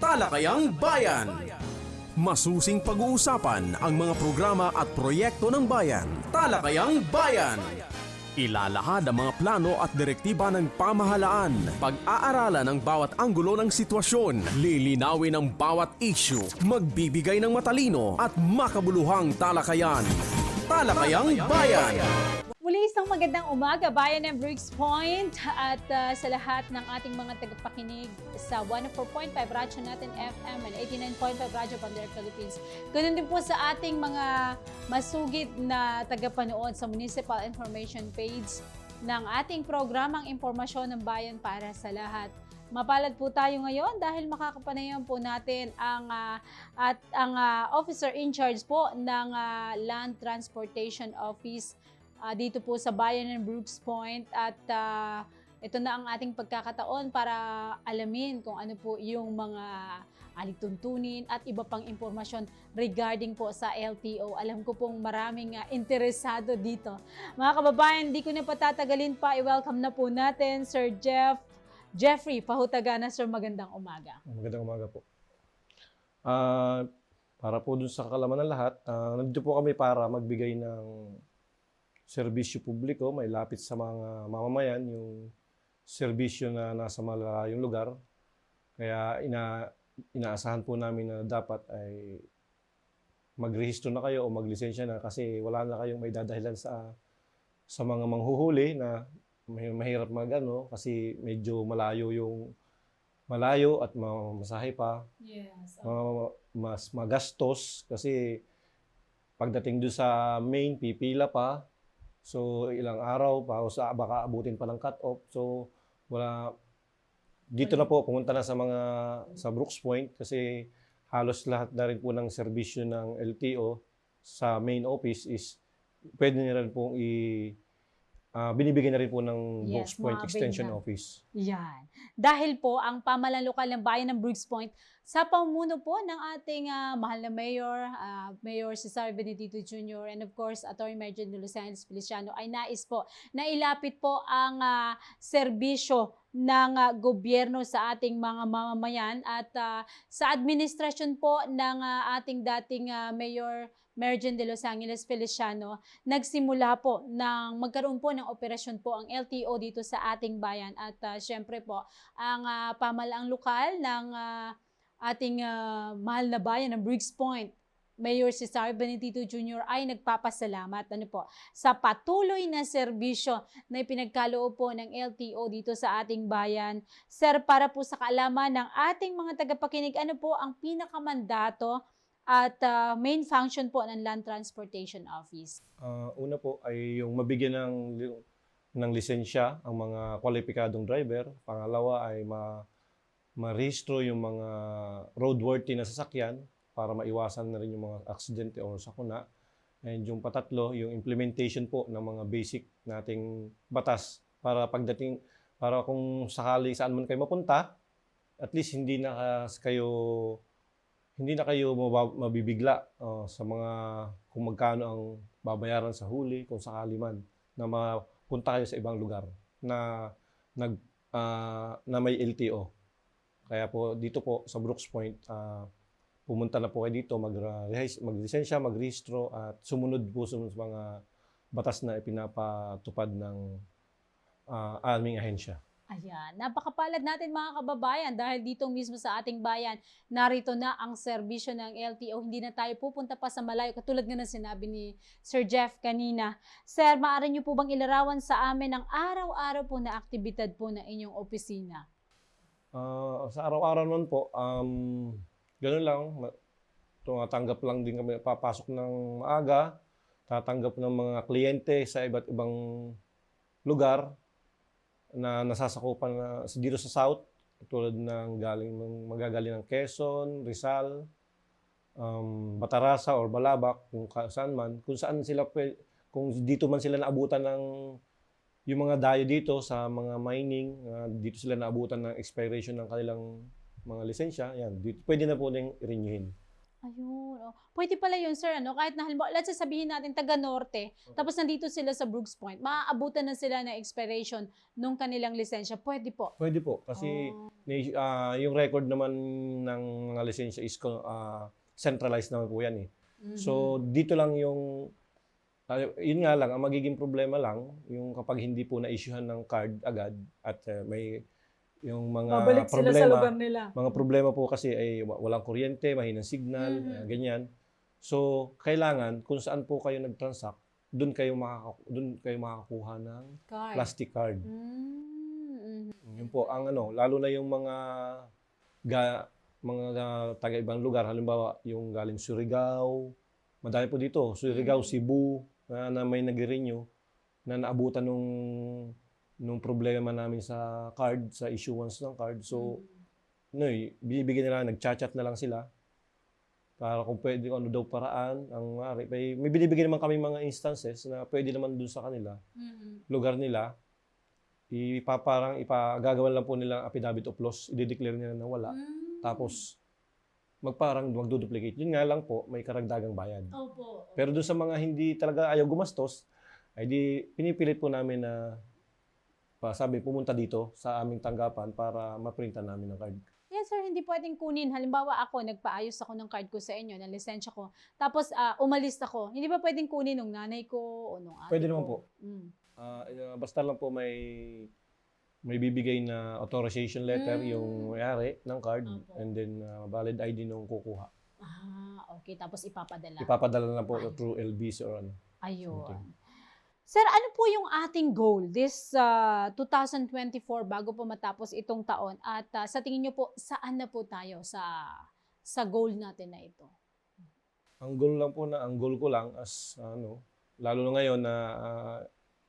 Talakayang Bayan. Masusing pag-uusapan ang mga programa at proyekto ng bayan. Talakayang Bayan. Ilalahad ang mga plano at direktiba ng pamahalaan. Pag-aaralan ang bawat anggulo ng sitwasyon. Lilinawin ang bawat issue. Magbibigay ng matalino at makabuluhang talakayan. Talakayang Bayan. Muli isang magandang umaga, bayan ng Briggs Point at uh, sa lahat ng ating mga tagapakinig sa 104.5 Radyo natin FM and 89.5 Radyo Bandera Philippines. Ganun din po sa ating mga masugid na tagapanood sa Municipal Information page ng ating programang Impormasyon ng Bayan para sa lahat. Mapalad po tayo ngayon dahil makakapanayan po natin ang ah, at ang ah, officer in charge po ng ah, Land Transportation Office ah, dito po sa bayan ng Brooks Point at ah, ito na ang ating pagkakataon para alamin kung ano po yung mga alituntunin at iba pang impormasyon regarding po sa LTO. Alam ko pong maraming ah, interesado dito. Mga kababayan, di ko na patatagalin pa. I-welcome na po natin Sir Jeff Jeffrey Pahutagana. Sir, magandang umaga. Magandang umaga po. Ah, para po dun sa kalaman ng lahat, ah, nandito po kami para magbigay ng serbisyo publiko, may lapit sa mga mamamayan, yung serbisyo na nasa malalayong lugar. Kaya ina, inaasahan po namin na dapat ay magrehistro na kayo o maglisensya na kasi wala na kayong may dadahilan sa sa mga manghuhuli na may- mahirap magano kasi medyo malayo yung malayo at ma- masahe pa Yes. uh, mas magastos kasi pagdating doon sa main, pipila pa. So, ilang araw pa, o sa, baka abutin pa ng cut-off. So, wala, dito na po, pumunta na sa mga, sa Brooks Point kasi halos lahat na rin po ng serbisyo ng LTO sa main office is pwede nila rin pong i, ah, binibigyan na rin po ng Yes, Brooks Point Extension na. Office. Yan. Dahil po, ang pamahalaan lokal ng bayan ng Briggs Point, sa pamuno po ng ating ah, mahal na Mayor, ah, Mayor Cesar Benedito Jr., and of course, Atty. Major de Los Angeles Feliciano, ay nais po na ilapit po ang ah, serbisyo ng ah, gobyerno sa ating mga mamamayan at ah, sa administrasyon po ng ah, ating dating ah, Mayor Mergen de Los Angeles Feliciano, nagsimula po ng magkaroon po ng operasyon po ang LTO dito sa ating bayan at ah, syempre po ang ah, pamalaang lokal ng ah, ating ah, mahal na bayan ng Briggs Point Mayor Cesar Benedito Jr. ay nagpapasalamat ano po, sa patuloy na serbisyo na ipinagkaloob po ng LTO dito sa ating bayan. Sir, para po sa kaalaman ng ating mga tagapakinig, ano po ang pinakamandato at ah, main function po ng Land Transportation Office? Ah, una po ay yung mabigyan ng ng lisensya ang mga kwalipikadong driver. Pangalawa ay ma ma-rehistro yung mga roadworthy na sasakyan para maiwasan na rin yung mga aksidente o sakuna. And yung patatlo, yung implementation po ng mga basic nating batas para pagdating para kung sakali saan man kayo mapunta, at least hindi na ka- kayo hindi na kayo mabibigla oh, sa mga kung magkano ang babayaran sa huli kung sakali man na mapunta kayo sa ibang lugar na nag ah, na may LTO. Kaya po dito po sa Brooks Point ah, pumunta na po kayo dito mag maglisensya, magrehistro at sumunod po sa mga batas na ipinapatupad ng ah, aming ahensya. Ayan, napakapalad natin mga kababayan dahil dito mismo sa ating bayan, narito na ang serbisyo ng LTO. Hindi na tayo pupunta pa sa malayo katulad nga ng sinabi ni Sir Jeff kanina. Sir, maaari niyo po bang ilarawan sa amin ang araw-araw po na aktibidad po ng inyong opisina? Ah, sa araw-araw naman po, um, ganun lang. Ma- Tumatanggap lang din kami, papasok ng maaga, tatanggap ng mga kliyente sa iba't ibang lugar na nasasakupan na dito sa South, tulad ng galing ng magagaling ng Quezon, Rizal, um, Batarasa or Balabak, kung saan man, kung saan sila kung dito man sila naabutan ng yung mga dayo dito sa mga mining, ah, dito sila naabutan ng expiration ng kanilang mga lisensya, yan, dito, pwede na po nang renewin. Ayun. Oh. Pwede pala yun, sir. Ano? Kahit na halimbawa, let's sabihin natin taga-norte, tapos nandito sila sa Brooks Point, maaabutan na sila ng expiration nung kanilang lisensya. Pwede po. Pwede po. Kasi Oh. ah, yung record naman ng mga lisensya is ah, centralized naman po yan eh. Mhm. So, dito lang yung, ah, yun nga lang, ang magiging problema lang, yung kapag hindi po na-issuehan ng card agad at ah, may yung mga Babalik sila problema, sa lugar nila. mga problema po kasi ay wa- walang kuryente, mahinang signal, Mhm. ah, ganyan. So, kailangan kung saan po kayo nag-transact, doon kayo makaka- doon kayo makakakuha ng Card. plastic card. Mm, mhm. Yun po ang ano, lalo na yung mga ga, mga ga- taga ibang lugar, halimbawa yung galing Surigao, madami po dito, Surigao, Mm. Cebu, na, na may nag-renew, na naabutan nung nung problema namin sa card, sa issuance ng card. So, no, eh, binibigyan nila, nagchat-chat na lang sila para kung pwede ano daw paraan ang mari. May, may binibigyan naman kami mga instances na pwede naman dun sa kanila Mhm. lugar nila, ipaparang ipagagawan lang po nila affidavit of loss, i-declare nila na wala. Mm. Tapos magparang magduduplicate. Yun nga lang po, may karagdagang bayad. Opo. Pero dun sa mga hindi talaga ayaw gumastos, ay di pinipilit po namin na pa sabi pumunta dito sa aming tanggapan para maprintan namin ng card. Yes, sir, hindi pwedeng kunin. Halimbawa ako, nagpaayos ako ng card ko sa inyo, ng lisensya ko. Tapos ah, umalis ako. Hindi ba pwedeng kunin nung nanay ko o nung ate Pwede ko? naman po. Mm. Uh, basta lang po may may bibigay na authorization letter Mm. yung may-ari ng card Opo. and then ah, valid ID nung kukuha. Ah, okay. Tapos ipapadala. Ipapadala na po Ay. through LBC or ano. Ayun. Something. Sir, ano po yung ating goal this ah, 2024 bago po matapos itong taon? At ah, sa tingin nyo po, saan na po tayo sa sa goal natin na ito? Ang goal lang po na, ang goal ko lang as ano, lalo na ngayon na ah,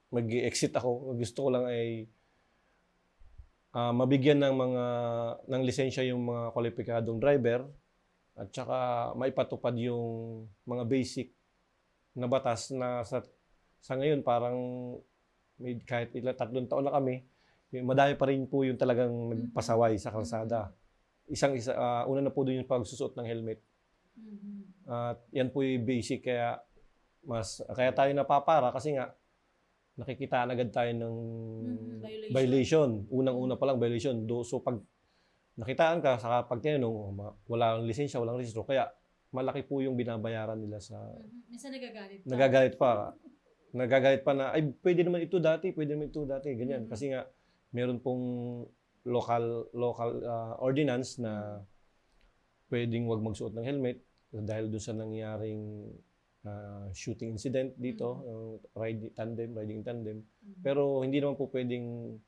mag-exit ako, gusto ko lang ay ah, mabigyan ng mga ng lisensya yung mga kwalipikadong driver at saka maipatupad yung mga basic na batas na sa sa ngayon parang may kahit ilang tatlong taon na kami, madami pa rin po yung talagang nagpasaway sa kalsada. Isang isa ah, una na po doon yung pagsusuot ng helmet. At yan po yung basic kaya mas kaya tayo napapara kasi nga nakikita agad tayo ng Mhm, violation. violation. Unang-una pa lang violation. Do, so pag nakitaan ka sa pag tinanong, oh, ma- walang lisensya, walang registro, kaya malaki po yung binabayaran nila sa Minsan nagagalit nagagalit pa. Nagagalit pa na, ay, pwede naman ito dati, pwede naman ito dati, ganyan. Mhm. Kasi nga, meron pong local local ah, ordinance na pwedeng wag magsuot ng helmet dahil doon sa nangyaring ah, shooting incident dito, yung ride tandem, riding tandem. Pero hindi naman po pwedeng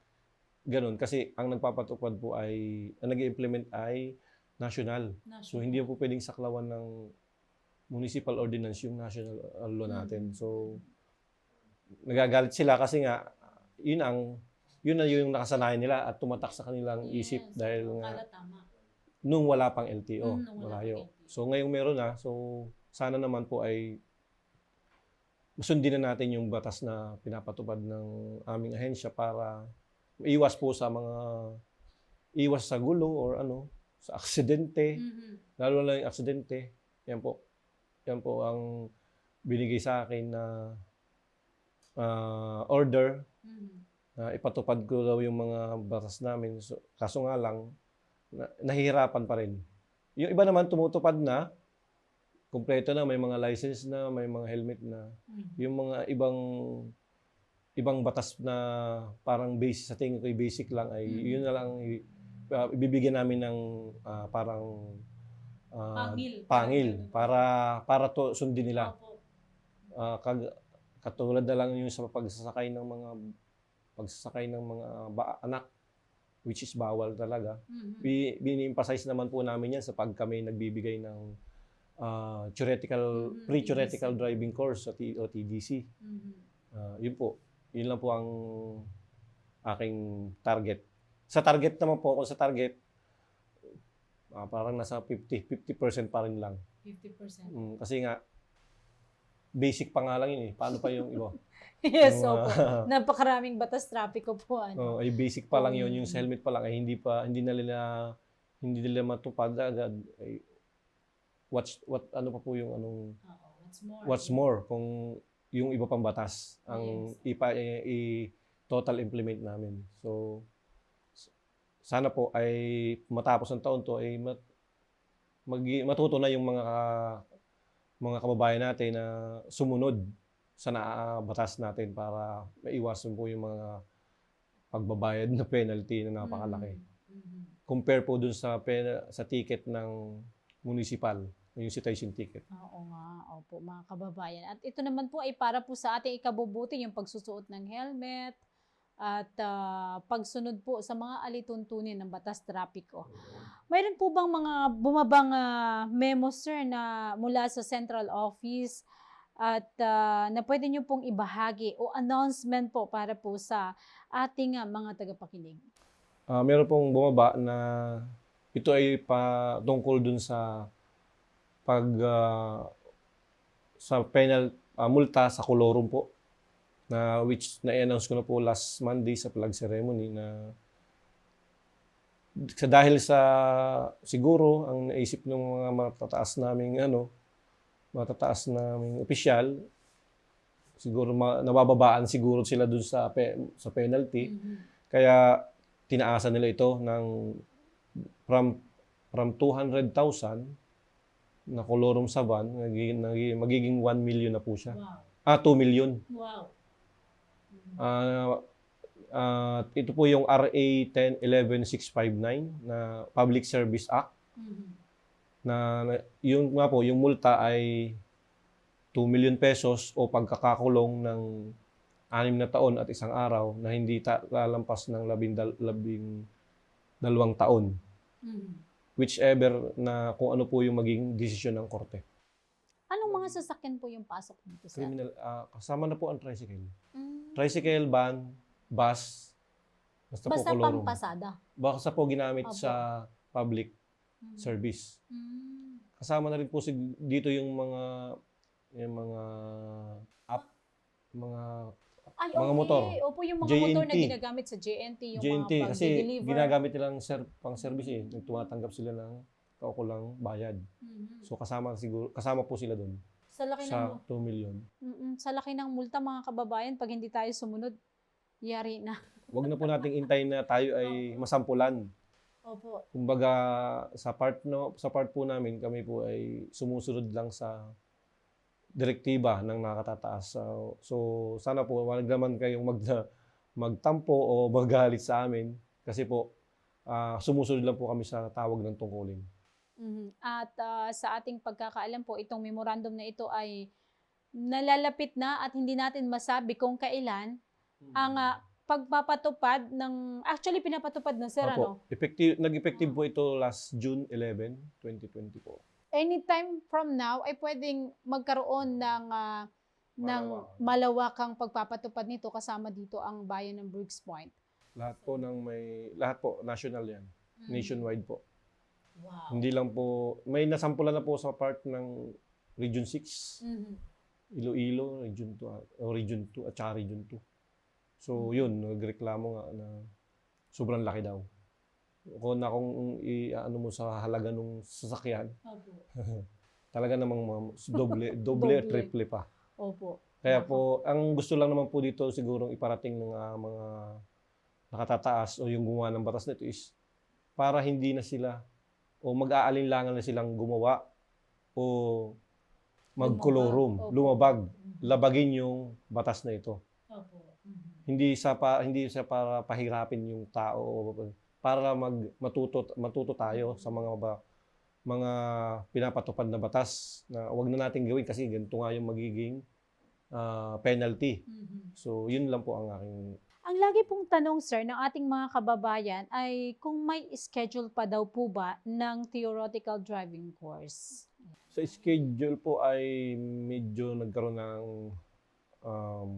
ganun kasi ang nagpapatupad po ay, ang nag-implement ay national. So hindi po pwedeng saklawan ng municipal ordinance yung national uh, law natin. So nagagalit sila kasi nga yun ang yun na yung nakasanayan nila at tumatak sa kanilang isip dahil nga tama. nung wala pang LTO, Mm, malayo. LTO. So ngayong meron na, so sana naman po ay sundin na natin yung batas na pinapatupad ng aming ahensya para iwas po sa mga iwas sa gulo or ano, sa aksidente, lalo na yung aksidente. Yan po. Yan po ang binigay sa akin na ah, order na ipatupad ko daw yung mga batas namin. So, kaso nga lang, na, nahihirapan pa rin. Yung iba naman tumutupad na, kumpleto na, may mga license na, may mga helmet na. Yung mga ibang ibang batas na parang basic sa tingin ko basic lang ay Mm. yun na lang ah, ibibigyan namin ng ah, parang ah, Pangil. pangil para para to sundin nila. Ah, kag- katulad na lang yung sa pagsasakay ng mga pagsasakay ng mga ba- anak which is bawal talaga. Bi- Bini-emphasize naman po namin yan sa pag kami nagbibigay ng ah, theoretical, Mhm, pre-theoretical TDC. driving course o TDC. Ah, yun po. Yun lang po ang aking target. Sa target naman po, kung sa target, ah, parang nasa 50, 50% pa rin lang. 50%. Mm, kasi nga, basic pa nga lang yun eh. Paano pa yung iba? yes, Yung, opo. ah, Napakaraming batas trapiko po. oh, Ano? ay basic pa lang yun. Yung Mm. sa helmet pa lang ay hindi pa, hindi na nila, hindi nila matupad agad. Ay, what's what ano pa po yung anong Oo, what's more? what's more kung yung iba pang batas ang ipa i, i- total implement namin. So sana po ay matapos ng taon to ay mat, magi- matuto na yung mga mga kababayan natin na sumunod sa naabatas natin para maiwasan po yung mga pagbabayad na penalty na napakalaki. Mhm. Compare po dun sa pen, sa ticket ng municipal, yung citation ticket. Oo nga, opo mga kababayan. At ito naman po ay para po sa ating ikabubuti yung pagsusuot ng helmet at ah, pagsunod po sa mga alituntunin ng batas trapiko. Mayroon po bang mga bumabang ah, memo sir na mula sa central office at ah, na pwede nyo pong ibahagi o announcement po para po sa ating ah, mga tagapakinig? Ah, meron pong bumaba na ito ay pa tungkol dun sa pag ah, sa penal ah, multa sa kolorum po na which na-announce ko na po last Monday sa flag ceremony na sa dahil sa siguro ang naisip ng mga matataas naming ano matataas naming opisyal siguro ma- nabababaan siguro sila dun sa pe- sa penalty kaya tinaasan nila ito ng from from 200,000 na kolorum sa van, magiging, nagiging- magiging 1 million na po siya. Wow. Ah, 2 million. Wow. Ah, ito po yung RA 1011659 na Public Service Act na, na yung nga po, yung multa ay 2 million pesos o pagkakakulong ng anim na taon at isang araw na hindi lalampas ng labing, dal- labing dalawang taon. Whichever na kung ano po yung maging desisyon ng korte. Anong mga sasakyan po yung pasok dito sir? Criminal, ah, kasama na po ang tricycle. Mm. Tricycle, van, bus, basta, Basta po kolorum. pampasada. Basta po ginamit Opo. sa public Mm. service. Mm. Kasama na rin po sig- dito yung mga yung mga app, mga Ay, Mga okay. motor. Opo, yung mga motor na JNT. ginagamit sa JNT, yung JNT mga kasi pag-deliver. ginagamit nilang ser- pang service eh. Nagtumatanggap sila ng kaukulang bayad. Mhm. So kasama siguro kasama po sila doon Sa laki ng sa 2 million. Mm-mm, sa laki ng multa mga kababayan, pag hindi tayo sumunod, yari na. Huwag na po nating intayin na tayo ay masampulan. Opo. Kumbaga sa part no sa part po namin kami po ay sumusunod lang sa direktiba ng nakatataas. So, so sana po wag naman kayong mag magtampo o magalit sa amin kasi po ah, sumusunod lang po kami sa tawag ng tungkulin. Mhm. At ah, sa ating pagkakaalam po, itong memorandum na ito ay nalalapit na at hindi natin masabi kung kailan ang ah, pagpapatupad ng actually pinapatupad na sir ano Opo. Effective, nag-effective po ito last June 11, 2020 po. anytime from now ay pwedeng magkaroon ng ah, ng Malawak. malawakang pagpapatupad nito kasama dito ang bayan ng Brooks Point. Lahat po ng may lahat po national 'yan. Nationwide po. Wow. Hindi lang po may nasampulan na po sa part ng Region 6. Mhm. Iloilo, Region 2, at- o Region 2 at saka Region 2. So, yun, nagreklamo nga na sobrang laki daw. Kung na kung i-ano mo sa halaga ng sasakyan, Opo. talaga namang doble, doble, Doble. triple pa. Opo. Kaya po, ang gusto lang naman po dito sigurong iparating ng ah, mga nakatataas o yung gumawa ng batas nito is para hindi na sila o mag-aalinlangan na silang gumawa o magkolorum, Lumabag. Labagin yung batas na ito. Opo. Mhm. Hindi sa pa, hindi sa para pahirapin yung tao o para mag matuto matuto tayo sa mga ba, mga pinapatupad na batas na wag na natin gawin kasi ganito nga yung magiging ah, penalty. Mhm. So, yun lang po ang aking Ang lagi pong tanong, sir, ng ating mga kababayan ay kung may schedule pa daw po ba ng theoretical driving course? sa schedule po ay medyo nagkaroon ng um,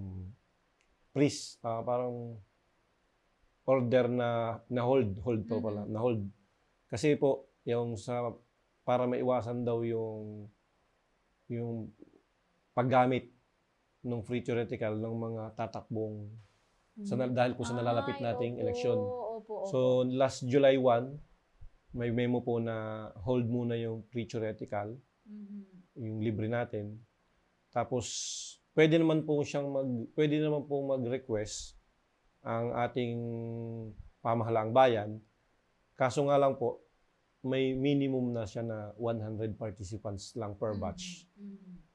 freeze, ah, parang order na na hold, hold po pala, Mhm. na hold. Kasi po yung sa para maiwasan daw yung yung paggamit ng free theoretical ng mga tatakbong sa dahil po sa nalalapit Ay, nating opo, eleksyon. Opo, opo. So last July 1, may memo po na hold muna yung pre-theoretical yung libre natin. Tapos pwede naman po siyang mag pwede naman po mag-request ang ating pamahalaang bayan. Kaso nga lang po may minimum na siya na 100 participants lang per batch.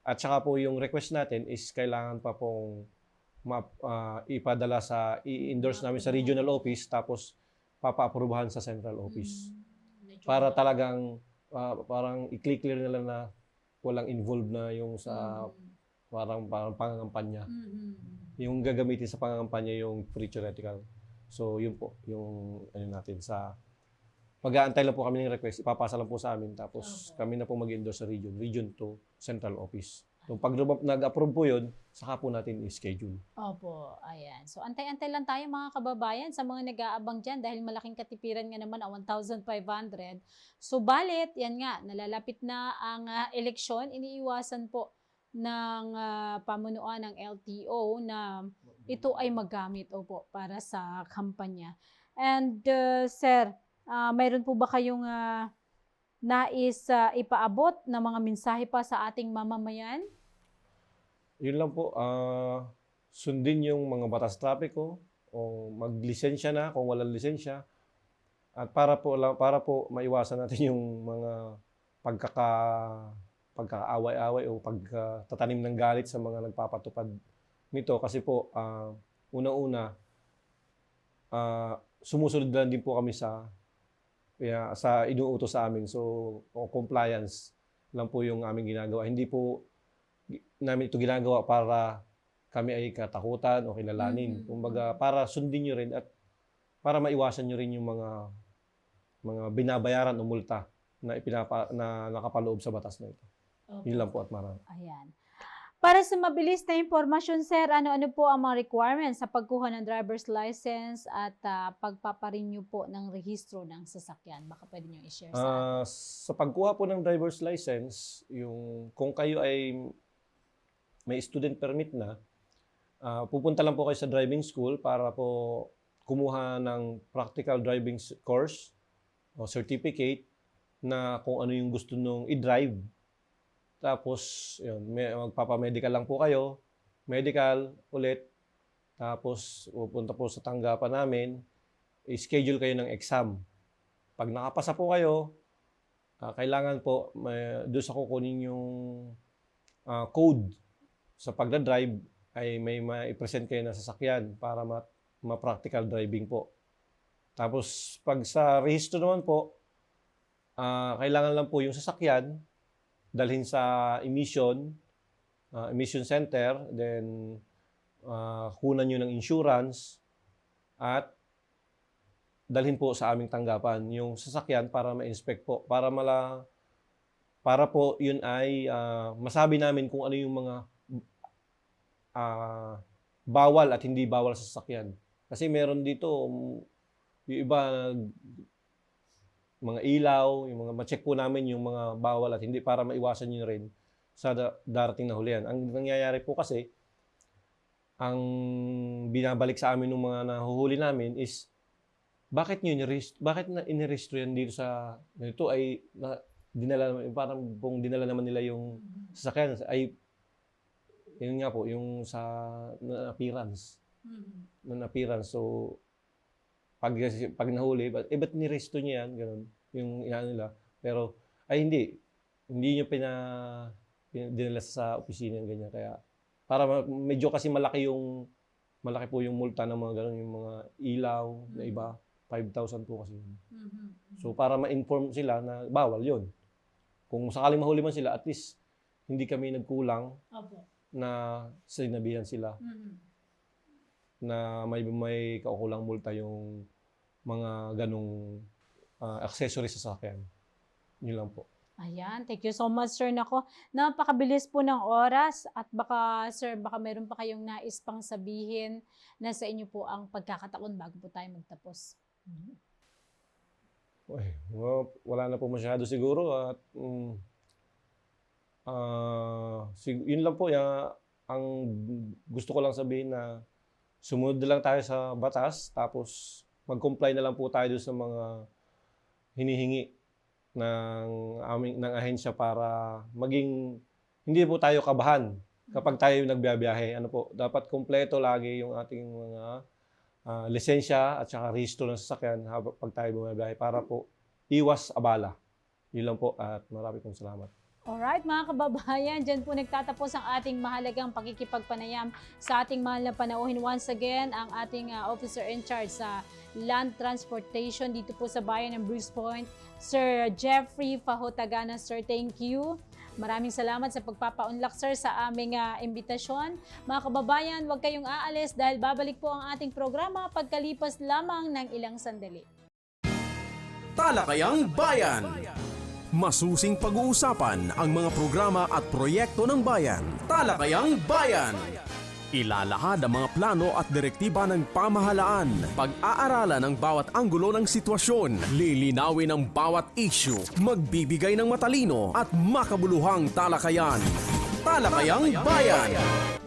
At saka po yung request natin is kailangan pa pong ma, ah, ipadala sa i-endorse namin sa regional office tapos papa-aprobahan sa central office. Para talagang ah, parang i-clear nila na walang involved na yung sa parang parang pangangampanya. Yung gagamitin sa pangangampanya yung pre-theoretical. So yun po yung ano natin sa Mag-aantay lang po kami ng request, ipapasa lang po sa amin, tapos Opo. kami na po mag-endorse sa region, region to central office. So pag nag-approve po yun, saka po natin i-schedule. Opo, ayan. So, antay-antay lang tayo mga kababayan sa mga nag-aabang dyan dahil malaking katipiran nga naman ang 1,500. So, balit, yan nga, nalalapit na ang ah, eleksyon. Iniiwasan po ng ah, pamunuan ng LTO na ito ay magamit opo para sa kampanya. And uh, sir, ah, mayroon po ba kayong ah, nais ah, ipaabot na mga mensahe pa sa ating mamamayan? Yun lang po, ah, sundin yung mga batas trapiko o maglisensya na kung walang lisensya. At para po para po maiwasan natin yung mga pagkaka pagkaaway-away o pagtatanim ng galit sa mga nagpapatupad nito kasi po ah, unang-una ah, sumusunod lang din po kami sa kaya sa inuutos sa amin. So, o compliance lang po yung aming ginagawa. Hindi po namin ito ginagawa para kami ay katakutan o kilalanin. Mhm. Kumbaga, para sundin nyo rin at para maiwasan nyo rin yung mga mga binabayaran o multa na ipinapa na nakapaloob sa batas na ito. Yun lang po at marami. Ayan. Para sa mabilis na impormasyon, sir, ano-ano po ang mga requirements sa pagkuha ng driver's license at ah, pagpaparenew po ng rehistro ng sasakyan? Baka pwede nyo i-share sa atin. Ah, sa pagkuha po ng driver's license, yung kung kayo ay may student permit na, ah, pupunta lang po kayo sa driving school para po kumuha ng practical driving course o certificate na kung ano yung gusto nung i-drive. Tapos, yun, may, magpapamedical lang po kayo, medical ulit, tapos pupunta po sa tanggapan namin, i-schedule kayo ng exam. Pag nakapasa po kayo, ah, kailangan po may, doon sa kukunin yung ah, code sa pagdadrive ay may ma-present kayo na sasakyan para ma- ma-practical driving po. Tapos pag sa rehistro naman po, ah, kailangan lang po yung sasakyan dalhin sa emission, ah, emission center, then ah, kunan nyo ng insurance at dalhin po sa aming tanggapan yung sasakyan para ma-inspect po para mala para po yun ay ah, masabi namin kung ano yung mga ah, bawal at hindi bawal sa sasakyan. Kasi meron dito mm, yung iba mga ilaw, yung mga ma-check po namin yung mga bawal at hindi para maiwasan nyo rin sa da- darating na hulihan. Ang nangyayari po kasi, ang binabalik sa amin ng mga nahuhuli namin is bakit nyo inirest, bakit na inirestro yan dito sa ito ay na, dinala parang kung dinala naman nila yung sasakyan ay yun nga po yung sa na appearance. Ng appearance so pag pag nahuli but eh ba't niresto niya yan? Ganun yung inaano nila. Pero ay hindi. Hindi niyo pina, pina dinala sa opisina yung ganyan. Kaya para medyo kasi malaki yung malaki po yung multa ng mga ganun yung mga ilaw na iba. 5,000 po kasi yun. So para ma-inform sila na bawal yon. Kung sakaling mahuli man sila, at least hindi kami nagkulang. Opo. Na sinabihan sila na may may kaukulang multa yung mga ganong ah, accessories sa sasakyan. Yun lang po. Ayan, thank you so much, sir. Nako, napakabilis po ng oras at baka, sir, baka meron pa kayong nais pang sabihin na sa inyo po ang pagkakataon bago po tayo magtapos. Uy, wa- wala na po masyado siguro at mm, ah, sig- yun lang po ya, ang gusto ko lang sabihin na sumunod na lang tayo sa batas tapos mag-comply na lang po tayo sa mga hinihingi ng aming ng ahensya para maging hindi po tayo kabahan kapag tayo nagbiyabiyahe. Ano po, dapat kumpleto lagi yung ating mga ah, lisensya at saka rehistro ng sasakyan habang pag tayo bumibiyahe para po iwas abala. Yun lang po at marami pong salamat. Alright mga kababayan, dyan po nagtatapos ang ating mahalagang pakikipagpanayam sa ating mahal na panauhin. Once again, ang ating uh, officer in charge sa land transportation dito po sa bayan ng Bruce Point, Sir Jeffrey Fahotagana. Sir, thank you. Maraming salamat sa pagpapaunlak, sir, sa aming uh, imbitasyon. Mga kababayan, huwag kayong aalis dahil babalik po ang ating programa pagkalipas lamang ng ilang sandali. Talakayang Bayan. Masusing pag-uusapan ang mga programa at proyekto ng bayan. Talakayang Bayan. Ilalahad ang mga plano at direktiba ng pamahalaan. Pag-aaralan ang bawat anggulo ng sitwasyon. Lilinawin ang bawat issue. Magbibigay ng matalino at makabuluhang talakayan. Talakayang Bayan.